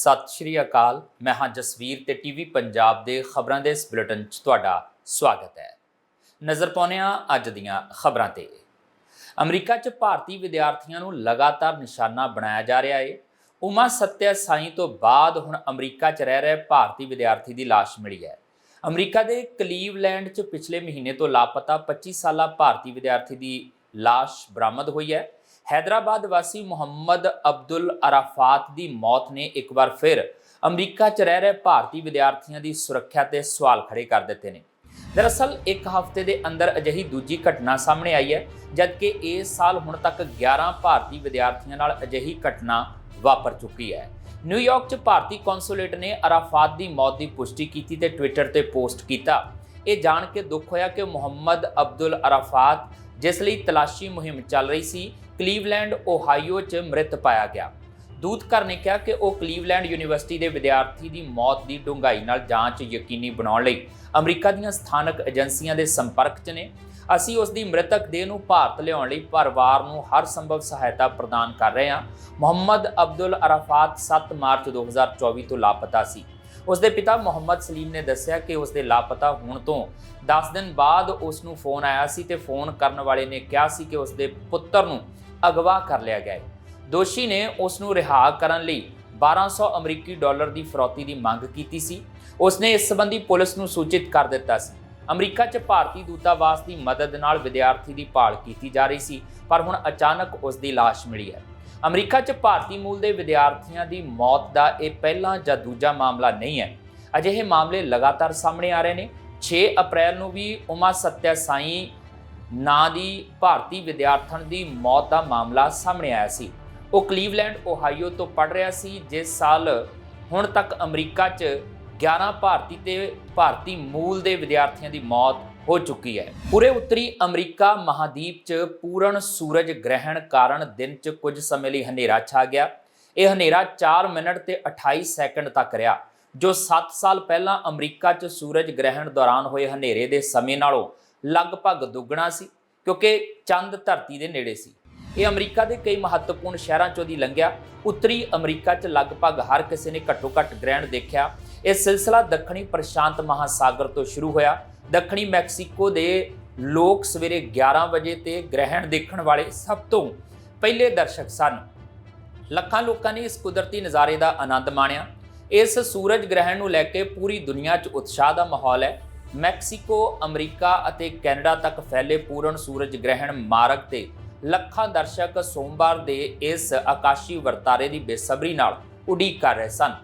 ਸਤਿ ਸ਼੍ਰੀ ਅਕਾਲ। ਮੈਂ ਹਾਂ ਜਸਵੀਰ ਤੇ ਟੀਵੀ ਪੰਜਾਬ ਦੇ ਖਬਰਾਂ ਦੇ ਇਸ ਬੁਲੇਟਿਨ 'ਚ ਤੁਹਾਡਾ ਸਵਾਗਤ ਹੈ। ਨਜ਼ਰ ਪਾਉਂਦੇ ਹਾਂ ਅੱਜ ਦੀਆਂ ਖਬਰਾਂ ਤੇ। ਅਮਰੀਕਾ 'ਚ ਭਾਰਤੀ ਵਿਦਿਆਰਥੀਆਂ ਨੂੰ ਲਗਾਤਾਰ ਨਿਸ਼ਾਨਾ ਬਣਾਇਆ ਜਾ ਰਿਹਾ ਹੈ ਉਮਾ ਸੱਤਿਆ ਸਾਈ ਤੋਂ ਬਾਅਦ ਹੁਣ ਅਮਰੀਕਾ 'ਚ ਰਹਿ ਰਹੇ ਭਾਰਤੀ ਵਿਦਿਆਰਥੀ ਦੀ ਲਾਸ਼ ਮਿਲੀ ਹੈ। ਅਮਰੀਕਾ ਦੇ ਕਲੀਵਲੈਂਡ 'ਚ ਪਿਛਲੇ ਮਹੀਨੇ ਤੋਂ ਲਾਪਤਾ 25 ਸਾਲਾ ਭਾਰਤੀ ਵਿਦਿਆਰਥੀ ਦੀ ਲਾਸ਼ ਬਰਾਮਦ ਹੋਈ ਹੈ। ਹੈਦਰਾਬਾਦ ਵਾਸੀ ਮੁਹੰਮਦ ਅਬਦੁਲ ਅਰਾਫਾਤ ਦੀ ਮੌਤ ਨੇ ਇੱਕ ਵਾਰ ਫਿਰ ਅਮਰੀਕਾ 'ਚ ਰਹਿ ਰਹੇ ਭਾਰਤੀ ਵਿਦਿਆਰਥੀਆਂ ਦੀ ਸੁਰੱਖਿਆ ਤੇ ਸਵਾਲ ਖੜੇ ਕਰ ਦਿੱਤੇ ਨੇ। ਦਰਅਸਲ, ਇੱਕ ਹਫ਼ਤੇ ਦੇ ਅੰਦਰ ਅਜਿਹੀ ਦੂਜੀ ਘਟਨਾ ਸਾਹਮਣੇ ਆਈ ਹੈ, ਜਦਕਿ ਇਸ ਸਾਲ ਹੁਣ ਤੱਕ 11 ਭਾਰਤੀ ਵਿਦਿਆਰਥੀਆਂ ਨਾਲ ਅਜਿਹੀ ਘਟਨਾ ਵਾਪਰ ਚੁੱਕੀ ਹੈ। ਨਿਊਯਾਰਕ 'ਚ ਭਾਰਤੀ ਕੌਂਸੂਲੇਟ ਨੇ ਅਰਾਫਾਤ ਦੀ ਮੌਤ ਦੀ ਪੁਸ਼ਟੀ ਕੀਤੀ ਤੇ ਟਵਿੱਟਰ ਤੇ ਪੋਸਟ ਕੀਤਾ। ਇਹ ਜਾਣ ਕੇ ਦੁੱਖ ਹੋਇਆ ਕਿ ਮੁਹੰਮਦ ਅਬਦੁਲ ਅਰਾਫਾਤ, ਜਿਸ ਲਈ ਤਲਾਸ਼ੀ ਮੁਹਿੰਮ ਚੱਲ ਰਹੀ ਸੀ ਕਲੀਵਲੈਂਡ, ਓਹਾਈਓ 'ਚ ਮ੍ਰਿਤ ਪਾਇਆ ਗਿਆ। ਦੂਤਘਰ ਨੇ ਕਿਹਾ ਕਿ ਉਹ ਕਲੀਵਲੈਂਡ ਯੂਨੀਵਰਸਿਟੀ ਦੇ ਵਿਦਿਆਰਥੀ ਦੀ ਮੌਤ ਦੀ ਡੂੰਘਾਈ ਨਾਲ ਜਾਂਚ ਯਕੀਨੀ ਬਣਾਉਣ ਲਈ ਅਮਰੀਕਾ ਦੀਆਂ ਸਥਾਨਕ ਏਜੰਸੀਆਂ ਦੇ ਸੰਪਰਕ 'ਚ ਨੇ। ਅਸੀਂ ਉਸ ਦੀ ਮ੍ਰਿਤਕ ਦੇਹ ਨੂੰ ਭਾਰਤ ਲਿਆਉਣ ਲਈ ਪਰਿਵਾਰ ਨੂੰ ਹਰ ਸੰਭਵ ਸਹਾਇਤਾ ਪ੍ਰਦਾਨ ਕਰ ਰਹੇ ਹਾਂ, ਮੁਹੰਮਦ ਅਬਦੁਲ ਅਰਾਫਾਤ 7 ਮਾਰਚ 2024 ਤੋਂ ਲਾਪਤਾ ਸੀ। ਉਸ ਦੇ ਪਿਤਾ ਮੁਹੰਮਦ ਸਲੀਮ ਨੇ ਦੱਸਿਆ ਕਿ ਉਸ ਦੇ ਲਾਪਤਾ ਹੋਣ ਤੋਂ 10 ਦਿਨ ਬਾਅਦ ਉਸ ਨੂੰ ਫੋਨ ਆਇਆ ਸੀ ਤੇ ਫੋਨ ਕਰਨ ਵਾਲੇ ਨੇ ਕਿਹਾ ਸੀ ਕਿ ਉਸ ਦੇ ਪੁੱਤਰ ਨੂੰ ਅਗਵਾ ਕਰ ਲਿਆ ਗਿਆ ਹੈ। ਦੋਸ਼ੀ ਨੇ ਉਸ ਨੂੰ ਰਿਹਾ ਕਰਨ ਲਈ 1200 ਅਮਰੀਕੀ ਡਾਲਰ ਦੀ ਫਰੌਤੀ ਦੀ ਮੰਗ ਕੀਤੀ ਸੀ। ਉਸ ਨੇ ਇਸ ਸੰਬੰਧੀ ਪੁਲਿਸ ਨੂੰ ਸੂਚਿਤ ਕਰ ਦਿੱਤਾ ਸੀ। ਅਮਰੀਕਾ 'ਚ ਭਾਰਤੀ ਦੂਤਾਵਾਸ ਦੀ ਮਦਦ ਨਾਲ ਵਿਦਿਆਰਥੀ ਦੀ ਭਾਲ ਕੀਤੀ ਜਾ ਰਹੀ ਸੀ, ਪਰ ਹੁਣ ਅਚਾਨਕ ਉਸ ਦੀ ਲਾਸ਼ ਮਿਲੀ ਹੈ। ਅਮਰੀਕਾ 'ਚ ਭਾਰਤੀ ਮੂਲ ਦੇ ਵਿਦਿਆਰਥੀਆਂ ਦੀ ਮੌਤ ਦਾ ਇਹ ਪਹਿਲਾ ਜਾਂ ਦੂਜਾ ਮਾਮਲਾ ਨਹੀਂ ਹੈ। ਅਜਿਹੇ ਮਾਮਲੇ ਲਗਾਤਾਰ ਸਾਹਮਣੇ ਆ ਰਹੇ ਨੇ। 6 ਅਪ੍ਰੈਲ ਨੂੰ ਵੀ ਉਮਾ ਸੱਤਿਆ ਸਾਈ ਨਾਂ ਦੀ ਭਾਰਤੀ ਵਿਦਿਆਰਥਣ ਦੀ ਮੌਤ ਦਾ ਮਾਮਲਾ ਸਾਹਮਣੇ ਆਇਆ ਸੀ। ਉਹ ਕਲੀਵਲੈਂਡ, ਓਹਾਈਓ ਤੋਂ ਪੜ੍ਹ ਰਿਹਾ ਸੀ, ਜਿਸ ਸਾਲ ਹੁਣ ਤੱਕ ਅਮਰੀਕਾ 'ਚ 11 ਭਾਰਤੀ ਤੇ ਭਾਰਤੀ ਮੂਲ ਦੇ ਵਿਦਿਆਰਥੀਆਂ ਦੀ ਮੌਤ ਹੋ ਚੁੱਕੀ ਹੈ। ਪੂਰੇ ਉੱਤਰੀ ਅਮਰੀਕਾ ਮਹਾਦੀਪ 'ਚ ਪੂਰਨ ਸੂਰਜ ਗ੍ਰਹਿਣ ਕਾਰਨ ਦਿਨ 'ਚ ਕੁਝ ਸਮੇਂ ਲਈ ਹਨੇਰਾ ਛਾ ਗਿਆ। ਇਹ ਹਨੇਰਾ 4 ਮਿੰਟ ਤੇ 28 ਸੈਕਿੰਡ ਤੱਕ ਰਿਹਾ, ਜੋ 7 ਸਾਲ ਪਹਿਲਾਂ ਅਮਰੀਕਾ 'ਚ ਸੂਰਜ ਗ੍ਰਹਿਣ ਦੌਰਾਨ ਹੋਏ ਹਨੇਰੇ ਦੇ ਸਮੇਂ ਨਾਲੋਂ ਲਗਭਗ ਦੁੱਗਣਾ ਸੀ, ਕਿਉਂਕਿ ਚੰਦ ਧਰਤੀ ਦੇ ਨੇੜੇ ਸੀ। ਇਹ ਅਮਰੀਕਾ ਦੇ ਕਈ ਮਹੱਤਵਪੂਰਨ ਸ਼ਹਿਰਾਂ 'ਚੋਂ ਦੀ ਲੰਘਿਆ। ਉੱਤਰੀ ਅਮਰੀਕਾ 'ਚ ਲਗਭਗ ਹਰ ਕਿਸੇ ਨੇ ਘੱਟੋ-ਘੱਟ ਗ੍ਰਹਿਣ ਦੇਖਿਆ। ਇਹ ਸਿਲਸਿਲਾ ਦੱਖਣੀ ਪ੍ਰਸ਼ਾਂਤ ਮਹਾਸਾਗਰ ਤੋਂ ਸ਼ੁਰੂ ਹੋਇਆ। ਦੱਖਣੀ ਮੈਕਸੀਕੋ ਦੇ ਲੋਕ ਸਵੇਰੇ 11 ਵਜੇ ਤੇ ਗ੍ਰਹਿਣ ਦੇਖਣ ਵਾਲੇ ਸਭ ਤੋਂ ਪਹਿਲੇ ਦਰਸ਼ਕ ਸਨ। ਲੱਖਾਂ ਲੋਕਾਂ ਨੇ ਇਸ ਕੁਦਰਤੀ ਨਜ਼ਾਰੇ ਦਾ ਆਨੰਦ ਮਾਣਿਆ। ਇਸ ਸੂਰਜ ਗ੍ਰਹਿਣ ਨੂੰ ਲੈ ਕੇ ਪੂਰੀ ਦੁਨੀਆ 'ਚ ਉਤਸ਼ਾਹ ਦਾ ਮਾਹੌਲ ਹੈ। ਮੈਕਸੀਕੋ, ਅਮਰੀਕਾ ਅਤੇ ਕੈਨੇਡਾ ਤੱਕ ਫੈਲੇ ਪੂਰਨ ਸੂਰਜ ਗ੍ਰਹਿਣ ਮਾਰਗ ਤੇ ਲੱਖਾਂ ਦਰਸ਼ਕ ਸੋਮਵਾਰ ਦੇ ਇਸ ਆਕਾਸ਼ੀ ਵਰਤਾਰੇ ਦੀ ਬੇਸਬਰੀ ਨਾਲ ਉਡੀਕ ਕਰ ਰਹੇ ਸਨ।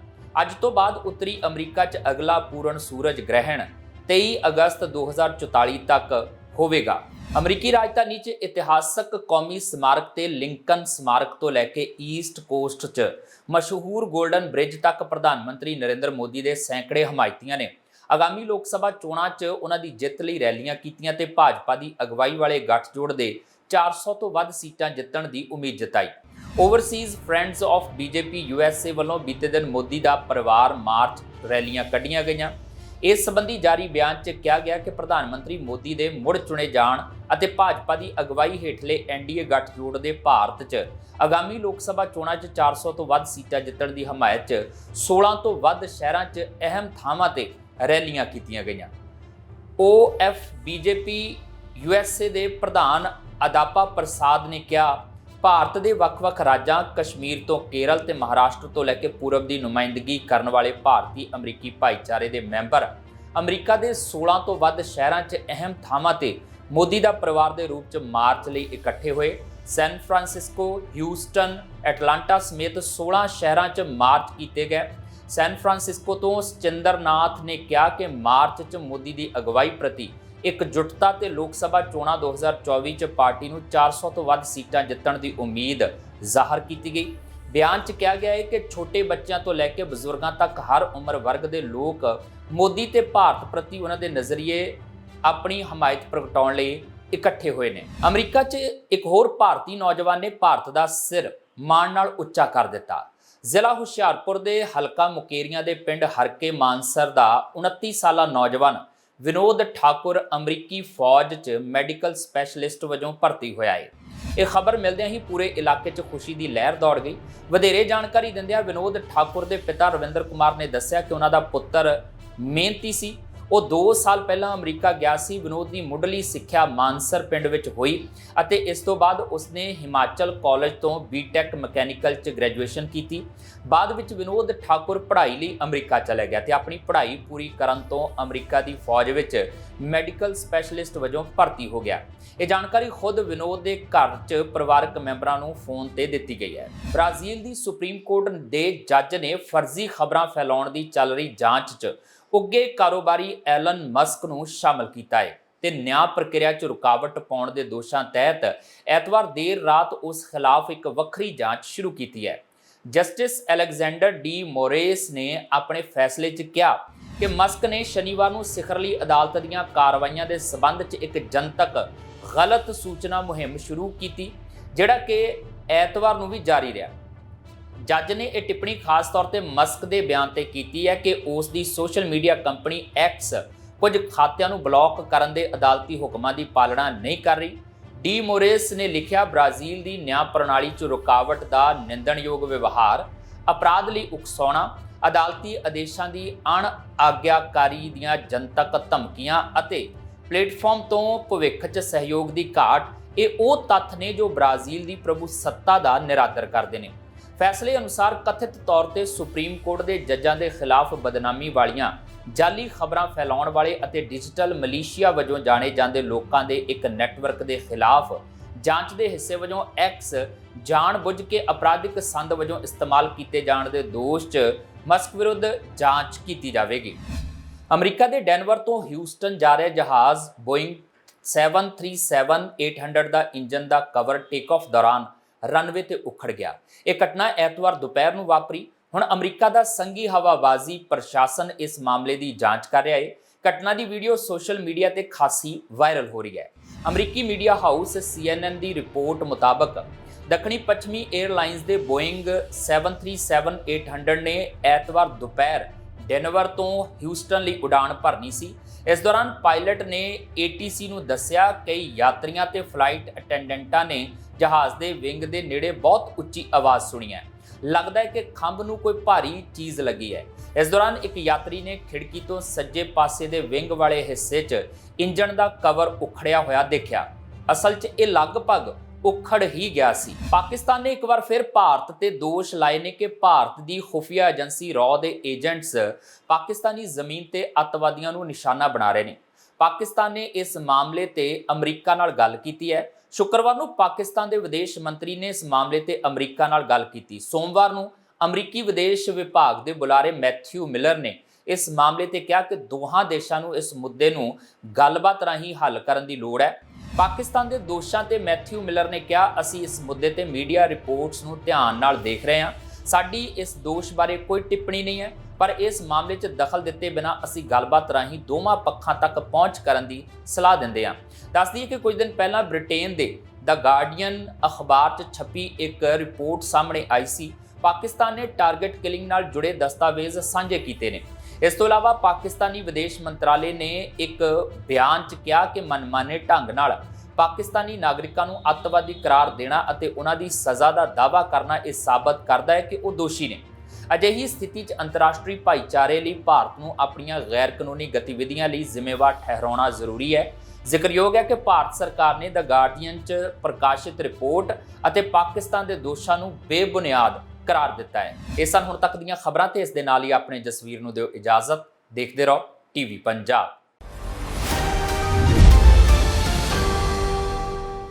ਅੱਜ ਤੋਂ ਬਾਅਦ ਉੱਤਰੀ ਅਮਰੀਕਾ 'ਚ ਅਗਲਾ ਪੂਰਨ ਸੂਰਜ ਗ੍ਰਹਿਣ 23 ਅਗਸਤ 2044 ਤੱਕ ਹੋਵੇਗਾ। ਅਮਰੀਕੀ ਰਾਜਧਾਨੀ 'ਚ ਇਤਿਹਾਸਕ ਕੌਮੀ ਸਮਾਰਕ ਤੇ ਲਿੰਕਨ ਸਮਾਰਕ ਤੋਂ ਲੈ ਕੇ ਈਸਟ ਕੋਸਟ 'ਚ ਮਸ਼ਹੂਰ 골ਡਨ ਬ੍ਰਿਜ ਤੱਕ ਪ੍ਰਧਾਨ ਮੰਤਰੀ ਨਰਿੰਦਰ ਮੋਦੀ ਦੇ ਸੈਂਕੜੇ ਹਮਾਇਤੀਆਂ ਨੇ ਆਗਾਮੀ ਲੋਕ ਸਭਾ ਚੋਣਾਂ 'ਚ ਉਹਨਾਂ ਦੀ ਜਿੱਤ ਲਈ ਰੈਲੀਆਂ ਕੀਤੀਆਂ ਤੇ ਭਾਜਪਾ ਦੀ ਅਗਵਾਈ ਵਾਲੇ ਗੱਠਜੋੜ ਦੇ 400 ਤੋਂ ਵੱਧ ਸੀਟਾਂ ਜਿੱਤਣ ਦੀ ਉਮੀਦ ਜਤਾਈ। Overseas friends of BJP USA ਵੱਲੋਂ ਬੀਤੇ ਦਿਨ ਮੋਦੀ ਦਾ ਪਰਿਵਾਰ ਮਾਰਚ ਰੈਲੀਆਂ ਕੱਢੀਆਂ ਗਈਆਂ। ਇਸ ਸੰਬੰਧੀ ਜਾਰੀ ਬਿਆਨ 'ਚ ਕਿਹਾ ਗਿਆ ਕਿ ਪ੍ਰਧਾਨ ਮੰਤਰੀ ਮੋਦੀ ਦੇ ਮੁੜ ਚੁਣੇ ਜਾਣ ਅਤੇ ਭਾਜਪਾ ਦੀ ਅਗਵਾਈ ਹੇਠਲੇ ਐਨਡੀਏ ਗੱਠਜੋੜ ਦੇ ਭਾਰਤ 'ਚ ਆਗਾਮੀ ਲੋਕ ਸਭਾ ਚੋਣਾਂ 'ਚ 400 ਤੋਂ ਵੱਧ ਸੀਟਾਂ ਜਿੱਤਣ ਦੀ ਹਮਾਇਤ 'ਚ 16 ਤੋਂ ਵੱਧ ਸ਼ਹਿਰਾਂ 'ਚ ਅਹਿਮ ਥਾਵਾਂ ਤੇ ਰੈਲੀਆਂ ਕੀਤੀਆਂ ਗਈਆਂ। OF ਬੀਜੇਪੀ ਯੂਐਸਏ ਦੇ ਪ੍ਰਧਾਨ ਅਦਾਪਾ ਪ੍ਰਸਾਦ ਨੇ ਕਿਹਾ, ਭਾਰਤ ਦੇ ਵੱਖ-ਵੱਖ ਰਾਜਾਂ, ਕਸ਼ਮੀਰ ਤੋਂ ਕੇਰਲ ਤੇ ਮਹਾਰਾਸ਼ਟਰ ਤੋਂ ਲੈ ਕੇ ਪੂਰਬ ਦੀ ਨੁਮਾਇੰਦਗੀ ਕਰਨ ਵਾਲੇ ਭਾਰਤੀ ਅਮਰੀਕੀ ਭਾਈਚਾਰੇ ਦੇ ਮੈਂਬਰ, ਅਮਰੀਕਾ ਦੇ 16 ਤੋਂ ਵੱਧ ਸ਼ਹਿਰਾਂ 'ਚ ਅਹਿਮ ਥਾਵਾਂ ਤੇ ਮੋਦੀ ਦਾ ਪਰਿਵਾਰ ਦੇ ਰੂਪ 'ਚ ਮਾਰਚ ਲਈ ਇਕੱਠੇ ਹੋਏ, ਸੈਨ ਫਰਾਂਸਿਸਕੋ, ਹਿਊਸਟਨ, ਐਟਲਾਂਟਾ ਸਮੇਤ 16 ਸ਼ਹਿਰਾਂ 'ਚ ਮਾਰਚ ਕੀਤੇ ਗਏ। ਸੈਨ ਫਰਾਂਸਿਸਕੋ ਤੋਂ ਸਚਿੰਦਰਨਾਥ ਨੇ ਕਿਹਾ ਕਿ ਮਾਰਚ 'ਚ ਮੋਦੀ ਦੀ ਅਗਵਾਈ ਪ੍ਰਤੀ ਇਕਜੁੱਟਤਾ ਤੇ ਲੋਕ ਸਭਾ ਚੋਣਾਂ 2024 ਚ ਪਾਰਟੀ ਨੂੰ 400 ਤੋਂ ਵੱਧ ਸੀਟਾਂ ਜਿੱਤਣ ਦੀ ਉਮੀਦ ਜ਼ਾਹਰ ਕੀਤੀ ਗਈ। ਬਿਆਨ 'ਚ ਕਿਹਾ ਗਿਆ ਹੈ ਕਿ ਛੋਟੇ ਬੱਚਿਆਂ ਤੋਂ ਲੈ ਕੇ ਬਜ਼ੁਰਗਾਂ ਤੱਕ ਹਰ ਉਮਰ ਵਰਗ ਦੇ ਲੋਕ ਮੋਦੀ ਤੇ ਭਾਰਤ ਪ੍ਰਤੀ ਉਹਨਾਂ ਦੇ ਨਜ਼ਰੀਏ ਆਪਣੀ ਹਮਾਇਤ ਪ੍ਰਗਟਾਉਣ ਲਈ ਇਕੱਠੇ ਹੋਏ ਨੇ। ਅਮਰੀਕਾ 'ਚ ਇੱਕ ਹੋਰ ਭਾਰਤੀ ਨੌਜਵਾਨ ਨੇ ਭਾਰਤ ਦਾ ਸਿਰ ਮਾਣ ਨਾਲ ਉੱਚਾ ਕਰ ਦਿੱਤਾ। ਜ਼ਿਲ੍ਹਾ ਹੁਸ਼ਿਆਰਪੁਰ ਦੇ ਹਲਕਾ ਮੁਕੇਰੀਆਂ ਦੇ ਪਿੰਡ ਹਰਕੇ ਮਾਨਸਰ ਦਾ 29 ਸਾਲਾ ਨੌਜਵਾਨ ਵਿਨੋਦ ਠਾਕੁਰ ਅਮਰੀਕੀ ਫੌਜ 'ਚ ਮੈਡੀਕਲ ਸਪੈਸ਼ਲਿਸਟ ਵਜੋਂ ਭਰਤੀ ਹੋਇਆ ਹੈ। ਇਹ ਖਬਰ ਮਿਲਦਿਆਂ ਹੀ ਪੂਰੇ ਇਲਾਕੇ 'ਚ ਖੁਸ਼ੀ ਦੀ ਲਹਿਰ ਦੌੜ ਗਈ। ਵਧੇਰੇ ਜਾਣਕਾਰੀ ਦਿੰਦਿਆਂ ਵਿਨੋਦ ਠਾਕੁਰ ਦੇ ਪਿਤਾ ਰਵਿੰਦਰ ਕੁਮਾਰ ਨੇ ਦੱਸਿਆ ਕਿ ਉਹਨਾਂ ਦਾ ਪੁੱਤਰ ਮਿਹਨਤੀ ਸੀ। ਉਹ 2 ਸਾਲ ਪਹਿਲਾਂ ਅਮਰੀਕਾ ਗਿਆ ਸੀ ਵਿਨੋਦ ਦੀ ਮੁੱਢਲੀ ਸਿੱਖਿਆ ਮਾਨਸਰ ਪਿੰਡ ਵਿੱਚ ਹੋਈ ਅਤੇ ਇਸ ਤੋਂ ਬਾਅਦ ਉਸਨੇ ਹਿਮਾਚਲ ਕਾਲਜ ਤੋਂ ਬੀਟੈਕ ਮਕੈਨੀਕਲ 'ਚ ਗ੍ਰੈਜੂਏਸ਼ਨ ਕੀਤੀ। ਬਾਅਦ ਵਿੱਚ ਵਿਨੋਦ ਠਾਕੁਰ ਪੜ੍ਹਾਈ ਲਈ ਅਮਰੀਕਾ ਚਲਾ ਗਿਆ ਤੇ ਆਪਣੀ ਪੜ੍ਹਾਈ ਪੂਰੀ ਕਰਨ ਤੋਂ ਅਮਰੀਕਾ ਦੀ ਫੌਜ ਵਿੱਚ ਮੈਡੀਕਲ ਸਪੈਸ਼ਲਿਸਟ ਵਜੋਂ ਭਰਤੀ ਹੋ ਗਿਆ। ਇਹ ਜਾਣਕਾਰੀ ਖੁਦ ਵਿਨੋਦ ਦੇ ਘਰ 'ਚ ਪਰਿਵਾਰਕ ਮੈਂਬਰਾਂ ਨੂੰ ਫੋਨ ਤੇ ਦਿੱਤੀ ਗਈ ਹੈ। ਬ੍ਰਾਜ਼ੀਲ ਦੀ ਸੁਪਰੀਮ ਕੋਰਟ ਦੇ ਜੱਜ ਨੇ ਫਰਜ਼ੀ ਖਬਰਾਂ ਫੈਲਾਉਣ ਦੀ ਚੱਲ ਰਹੀ ਜਾਂਚ 'ਚ ਉੱਗੇ ਕਾਰੋਬਾਰੀ ਐਲਨ ਮਸਕ ਨੂੰ ਸ਼ਾਮਲ ਕੀਤਾ ਹੈ ਤੇ ਨਿਆਂ ਪ੍ਰਕਿਰਿਆ 'ਚ ਰੁਕਾਵਟ ਪਾਉਣ ਦੇ ਦੋਸ਼ਾਂ ਤਹਿਤ ਐਤਵਾਰ ਦੇਰ ਰਾਤ ਉਸ ਖਿਲਾਫ ਇੱਕ ਵੱਖਰੀ ਜਾਂਚ ਸ਼ੁਰੂ ਕੀਤੀ ਹੈ। ਜਸਟਿਸ ਅਲੈਗਜ਼ੈਂਡਰ ਡੀ ਮੋਰੇਸ ਨੇ ਆਪਣੇ ਫੈਸਲੇ 'ਚ ਕਿਹਾ ਕਿ ਮਸਕ ਨੇ ਸ਼ਨੀਵਾਰ ਨੂੰ ਸਿਖਰਲੀ ਅਦਾਲਤ ਦੀਆਂ ਕਾਰਵਾਈਆਂ ਦੇ ਸਬੰਧ 'ਚ ਇੱਕ ਜਨਤਕ ਗਲਤ ਸੂਚਨਾ ਮੁਹਿੰਮ ਸ਼ੁਰੂ ਕੀਤੀ, ਜਿਹੜਾ ਕਿ ਐਤਵਾਰ ਨੂੰ ਵੀ ਜਾਰੀ ਰਿਹਾ। ਜੱਜ ਨੇ ਇਹ ਟਿੱਪਣੀ ਖਾਸ ਤੌਰ ਤੇ ਮਸਕ ਦੇ ਬਿਆਨ ਤੇ ਕੀਤੀ ਹੈ ਕਿ ਉਸ ਦੀ ਸੋਸ਼ਲ ਮੀਡੀਆ ਕੰਪਨੀ ਐਕਸ ਕੁਝ ਖਾਤਿਆਂ ਨੂੰ ਬਲੌਕ ਕਰਨ ਦੇ ਅਦਾਲਤੀ ਹੁਕਮਾਂ ਦੀ ਪਾਲਣਾ ਨਹੀਂ ਕਰ ਰਹੀ। ਡੀ ਮੋਰੇਸ ਨੇ ਲਿਖਿਆ, ਬ੍ਰਾਜ਼ੀਲ ਦੀ ਨਿਆਂ ਪ੍ਰਣਾਲੀ 'ਚ ਰੁਕਾਵਟ ਦਾ ਨਿੰਦਣਯੋਗ ਵਿਵਹਾਰ ਅਪਰਾਧ ਲਈ ਉਕਸਾਉਣਾ, ਅਦਾਲਤੀ ਆਦੇਸ਼ਾਂ ਦੀ ਅਣ ਆਗਿਆਕਾਰੀ ਦੀਆਂ ਜਨਤਕ ਧਮਕੀਆਂ ਅਤੇ ਪਲੇਟਫਾਰਮ ਤੋਂ ਭਵਿੱਖ 'ਚ ਸਹਿਯੋਗ ਦੀ ਘਾਟ, ਇਹ ਉਹ ਤੱਥ ਨੇ ਜੋ ਬ੍ਰਾਜ਼ੀਲ ਦੀ ਪ੍ਰਭੂ ਸੱਤਾ ਦਾ ਨਿਰਾਦਰ ਕਰਦੇ ਨੇ। ਫੈਸਲੇ ਅਨੁਸਾਰ ਕਥਿਤ ਤੌਰ ਤੇ ਸੁਪਰੀਮ ਕੋਰਟ ਦੇ ਜੱਜਾਂ ਦੇ ਖਿਲਾਫ ਬਦਨਾਮੀ ਵਾਲੀਆਂ ਜਾਲੀ ਖਬਰਾਂ ਫੈਲਾਉਣ ਵਾਲੇ ਅਤੇ ਡਿਜੀਟਲ ਮਲੀਸ਼ੀਆ ਵਜੋਂ ਜਾਣੇ ਜਾਂਦੇ ਲੋਕਾਂ ਦੇ ਇੱਕ ਨੈਟਵਰਕ ਦੇ ਖਿਲਾਫ ਜਾਂਚ ਦੇ ਹਿੱਸੇ ਵਜੋਂ ਐਕਸ ਜਾਣਬੁੱਝ ਕੇ ਅਪਰਾਧਿਕ ਸੰਦ ਵਜੋਂ ਇਸਤੇਮਾਲ ਕੀਤੇ ਜਾਣ ਦੇ ਦੋਸ਼ 'ਚ ਮਸਕ ਵਿਰੁੱਧ ਜਾਂਚ ਕੀਤੀ ਜਾਵੇਗੀ। ਅਮਰੀਕਾ ਦੇ ਡੈਨਵਰ ਤੋਂ ਹਿਊਸਟਨ ਜਾ ਰਿਹਾ ਜਹਾਜ਼ ਬੋਇੰਗ 737-800 ਦਾ ਇੰਜਨ ਦਾ ਕਵਰ ਟੇਕ ਆਫ ਦੌਰਾਨ ਰਨਵੇ ਤੇ ਉਖੜ ਗਿਆ। ਇਹ ਘਟਨਾ ਐਤਵਾਰ ਦੁਪਹਿਰ ਨੂੰ ਵਾਪਰੀ। ਹੁਣ ਅਮਰੀਕਾ ਦਾ ਸੰਗੀ ਹਵਾਬਾਜ਼ੀ ਪ੍ਰਸ਼ਾਸਨ ਇਸ ਮਾਮਲੇ ਦੀ ਜਾਂਚ ਕਰ ਰਿਹਾ ਹੈ ਘਟਨਾ ਦੀ ਵੀਡੀਓ ਸੋਸ਼ਲ ਮੀਡੀਆ ਤੇ ਖਾਸੀ ਵਾਇਰਲ ਹੋ ਰਹੀ ਹੈ। ਅਮਰੀਕੀ ਮੀਡੀਆ ਹਾਊਸ CNN ਦੀ ਰਿਪੋਰਟ ਮੁਤਾਬਕ ਦੱਖਣੀ ਪੱਛਮੀ 에ਅਰਲਾਈਨਸ ਦੇ ਬੋਇੰਗ 737-800 ਨੇ ਐਤਵਾਰ ਦੁਪਹਿਰ ਡੈਨਵਰ ਤੋਂ ਹਿਊਸਟਨ ਲਈ ਉਡਾਣ ਭਰਨੀ ਸੀ। ਇਸ ਦੌਰਾਨ ਪਾਇਲਟ ਨੇ ATC ਨੂੰ ਦੱਸਿਆ ਕਿ ਯਾਤਰੀਆਂ ਤੇ ਫਲਾਈਟ ਅਟੈਂਡੈਂਟਾਂ ਨੇ ਜਹਾਜ਼ ਦੇ ਵਿੰਗ ਦੇ ਨੇੜੇ ਬਹੁਤ ਉੱਚੀ ਆਵਾਜ਼ ਸੁਣੀ ਹੈ। ਲੱਗਦਾ ਹੈ ਕਿ ਖੰਭ ਨੂੰ ਕੋਈ ਭਾਰੀ ਚੀਜ਼ ਲੱਗੀ ਹੈ। ਇਸ ਦੌਰਾਨ ਇੱਕ ਯਾਤਰੀ ਨੇ ਖਿੜਕੀ ਤੋਂ ਸੱਜੇ ਪਾਸੇ ਦੇ ਵਿੰਗ ਵਾਲੇ ਹਿੱਸੇ 'ਚ ਇੰਜਣ ਦਾ ਕਵਰ ਉਖੜਿਆ ਹੋਇਆ ਦੇਖਿਆ। ਅਸਲ 'ਚ ਇਹ ਲਗਭਗ ਉਖੜ ਹੀ ਗਿਆ ਸੀ। ਪਾਕਿਸਤਾਨ ਨੇ ਇੱਕ ਵਾਰ ਫਿਰ ਭਾਰਤ ਤੇ ਦੋਸ਼ ਲਾਏ ਨੇ ਕਿ ਭਾਰਤ ਦੀ ਖੁਫੀਆ ਏਜੰਸੀ ਰੌ ਦੇ ਏਜੰਟਸ ਪਾਕਿਸਤਾਨੀ ਜ਼ਮੀਨ ਤੇ ਅੱਤਵਾਦੀਆਂ ਨੂੰ ਨਿਸ਼ਾਨਾ ਬਣਾ ਰਹੇ ਨੇ। ਪਾਕਿਸਤਾਨ ਨੇ ਇਸ ਮਾਮਲੇ ਤੇ ਅਮਰੀਕਾ ਨਾਲ ਗੱਲ ਕੀਤੀ ਹੈ। ਸ਼ੁੱਕਰਵਾਰ ਨੂੰ ਪਾਕਿਸਤਾਨ ਦੇ ਵਿਦੇਸ਼ ਮੰਤਰੀ ਨੇ ਇਸ ਮਾਮਲੇ ਤੇ ਅਮਰੀਕਾ ਨਾਲ ਗੱਲ ਕੀਤੀ। ਸੋਮਵਾਰ ਨੂੰ ਅਮਰੀਕੀ ਵਿਦੇਸ਼ ਵਿਭਾਗ ਦੇ ਬੁਲਾਰੇ ਮੈਥਿਊ ਮਿਲਰ ਨੇ ਇਸ ਮਾਮਲੇ ਤੇ ਕਿਹਾ ਕਿ ਦੋਹਾਂ ਦੇਸ਼ਾਂ ਨੂੰ ਇਸ ਮੁੱਦੇ ਨੂੰ ਗੱਲਬਾਤ ਰਾਹੀਂ ਹੱਲ ਕਰਨ ਦੀ ਲੋੜ ਹੈ। ਪਾਕਿਸਤਾਨ ਦੇ ਦੋਸ਼ਾਂ ਤੇ ਮੈਥਿਊ ਮਿਲਰ ਨੇ ਕਿਹਾ, ਅਸੀਂ ਇਸ ਮੁੱਦੇ ਤੇ ਮੀਡੀਆ ਰਿਪੋਰਟਸ ਨੂੰ ਧਿਆਨ ਨਾਲ ਦੇਖ ਰਹੇ ਹਾਂ। ਸਾਡੀ ਇਸ ਦੋਸ਼ ਬਾਰੇ ਕੋਈ ਟਿੱਪਣੀ ਨਹੀਂ ਹੈ, ਪਰ ਇਸ ਮਾਮਲੇ 'ਚ ਦਖਲ ਦਿੱਤੇ ਬਿਨਾ ਅਸੀਂ ਗੱਲਬਾਤ ਰਾਹੀਂ ਦੋਵਾਂ ਪੱਖਾਂ ਤੱਕ ਪਹੁੰਚ ਕਰਨ ਦੀ ਸਲਾਹ ਦਿੰਦੇ ਹਾਂ। ਦੱਸਦੀ ਦਈਏ ਕਿ ਕੁਝ ਦਿਨ ਪਹਿਲਾਂ ਬ੍ਰਿਟੇਨ ਦੇ ਦਾ ਗਾਰਡੀਅਨ ਅਖਬਾਰ 'ਚ ਛਪੀ ਇੱਕ ਰਿਪੋਰਟ ਸਾਹਮਣੇ ਆਈ ਸੀ। ਪਾਕਿਸਤਾਨ ਨੇ ਟਾਰਗੇਟ ਕਿਲਿੰਗ ਨਾਲ ਜੁੜੇ ਦਸਤਾਵੇਜ਼ ਸਾਂਝੇ ਕੀਤੇ ਨੇ। ਇਸ ਤੋਂ ਇਲਾਵਾ ਪਾਕਿਸਤਾਨੀ ਵਿਦੇਸ਼ ਮੰਤਰਾਲੇ ਨੇ ਇੱਕ ਬਿਆਨ 'ਚ ਕਿਹਾ ਕਿ ਮਨਮਾਨੇ ਢੰਗ ਨਾਲ ਪਾਕਿਸਤਾਨੀ ਨਾਗਰਿਕਾਂ ਨੂੰ ਅੱਤਵਾਦੀ ਕਰਾਰ ਦੇਣਾ ਅਤੇ ਉਹਨਾਂ ਦੀ ਸਜ਼ਾ ਦਾ ਦਾਅਵਾ ਕਰਨਾ ਇਹ ਸਾਬਤ ਕਰਦਾ ਹੈ ਕਿ ਉਹ ਦੋਸ਼ੀ ਨੇ। ਅਜਿਹੀ ਸਥਿਤੀ 'ਚ ਅੰਤਰਰਾਸ਼ਟਰੀ ਭਾਈਚਾਰੇ ਲਈ ਭਾਰਤ ਨੂੰ ਆਪਣੀਆਂ ਗੈਰ ਕਾਨੂੰਨੀ ਗਤੀਵਿਧੀਆਂ ਲਈ ਜ਼ਿੰਮੇਵਾਰ ਠਹਿਰਾਉਣਾ ਜ਼ਰੂਰੀ ਹੈ। ਜ਼ਿਕਰਯੋਗ ਹੈ ਕਿ ਭਾਰਤ ਸਰਕਾਰ ਨੇ ਦ ਗਾਰਡੀਅਨ 'ਚ ਪ੍ਰਕਾਸ਼ਿਤ ਰਿਪੋਰਟ ਅਤੇ ਪਾਕਿਸਤਾਨ ਦੇ ਦੋਸ਼ਾਂ ਨੂੰ ਬੇਬੁਨਿਆਦ ਕਰਾਰ ਦਿੱਤਾ ਹੈ। ਇਹ ਸਨ ਹੁਣ ਤੱਕ ਦੀਆਂ ਖਬਰਾਂ ਤੇ ਇਸ ਦੇ ਨਾਲ ਹੀ ਆਪਣੇ ਜਸਵੀਰ ਨੂੰ ਦਿਓ ਇਜਾਜ਼ਤ। ਦੇਖਦੇ ਰਹੋ, ਟੀਵੀ ਪੰਜਾਬ।